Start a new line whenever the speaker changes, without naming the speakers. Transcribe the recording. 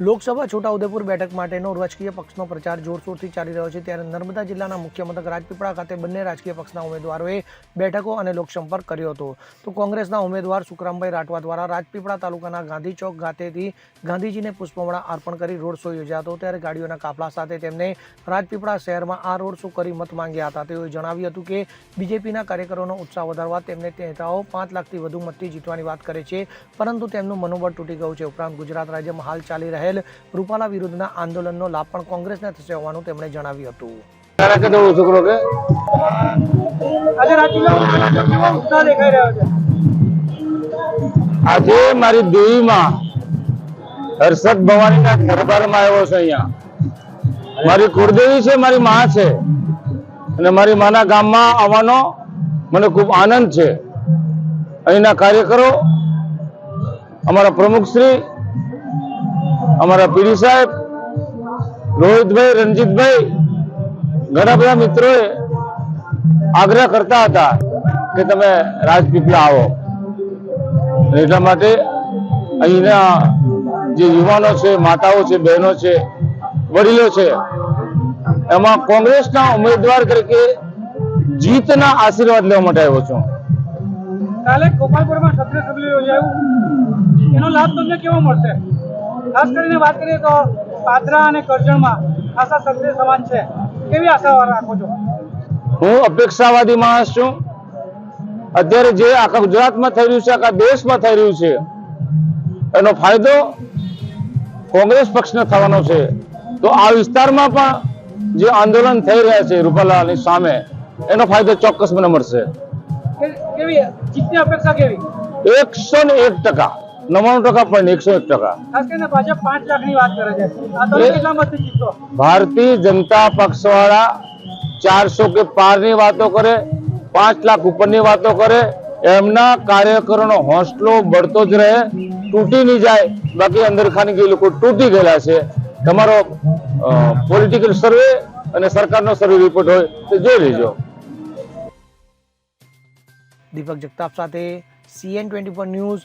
લોકસભા છોટાઉદેપુર બેઠક માટેનો રાજકીય પક્ષનો પ્રચાર જોરશોરથી ચાલી રહ્યો છે. ત્યારે નર્મદા જિલ્લાના મુખ્ય મથક રાજપીપળા ખાતે બંને રાજકીય પક્ષના ઉમેદવારોએ બેઠકો અને લોકસંપર્ક કર્યો હતો. તો કોંગ્રેસના ઉમેદવાર સુખરામભાઈ રાઠવા દ્વારા રાજપીપળા તાલુકાના ગાંધી ચોક ખાતેથી ગાંધીજીને પુષ્પમળા અર્પણ કરી રોડ શો યોજ્યો હતો. ત્યારે ગાડીઓના કાફલા સાથે તેમને રાજપીપળા શહેરમાં આ રોડ શો કરી મત માંગ્યા હતા. તેઓએ જણાવ્યું હતું કે, બીજેપીના કાર્યકરોનો ઉત્સાહ વધારવા તેમને નેતાઓ પાંચ લાખથી વધુ મતથી જીતવાની વાત કરે છે, પરંતુ તેમનું મનોબળ તૂટી ગયું છે. ઉપરાંત ગુજરાત રાજ્યમાં હાલ ચાલી રહેલ રૂપાલા વિરુદ્ધના આંદોલનનો લાભ પણ કોંગ્રેસને થશે હોવાનું તેમણે જણાવ્યું હતું.
આજે
મારી દેવીમાં હર્ષદ ભવાનીના દરબારમાં આવ્યો છે અહીંયા. મારી કુળદેવી છે, મારી માં છે. અને મારી માના ગામમાં આવવાનો મને ખૂબ આનંદ છે. અહીંના કાર્યકરો, અમારા પ્રમુખશ્રી અમારા પીડી સાહેબ, રોહિતભાઈ, રણજીતભાઈ, ઘણા બધા મિત્રોએ આગ્રહ કરતા હતા કે તમે રાજપીપળા આવો. એટલા માટે અહીંના જે યુવાનો છે, માતાઓ છે, બહેનો છે, વડીલો છે, એમાં કોંગ્રેસના ઉમેદવાર તરીકે જીતના આશીર્વાદ લેવા માટે આવ્યો છું.
કાલે ગોપાલપુરમાં સત્ર સભ્ય યોજાયું. એનો લાભ તમને કેવો મળશે? ખાસ કરીને વાત કરીએ તો પાદરા અને કરજણમાં ખાસા સક્રિય સમાન છે. કેવી આશા રાખો છો?
હું અપેક્ષાવાદી માણસ છું. અત્યારે જે આખા ગુજરાતમાં થઈ રહ્યું છે આખા દેશમાં થઈ રહ્યું છે એનો ફાયદો કોંગ્રેસ પક્ષને થવાનો છે. તો આ વિસ્તારમાં પણ જે આંદોલન થઈ રહ્યા છે રૂપાલાની સામે એનો ફાયદો ચોક્કસ મને મળશે. એકસો ને એક ટકા. નવ્વાણું ટકા પણ એકસો એક ટકા. ભારતીય જનતા પક્ષ વાળા ચારસો કે પારની વાતો કરે પાંચ લાખ ઉપરની વાતો કરે એમના કાર્યકરોનો હોસલો બળતો જ રહે તૂટી નહીં જાય. બાકી અંદર ખાનગી લોકો તૂટી ગયેલા છે. તમારો પોલિટિકલ સર્વે અને સરકારનો સર્વે રિપોર્ટ હોય તો જોઈ લેજો.
દીપક જગતાપ સાથે CN twenty four news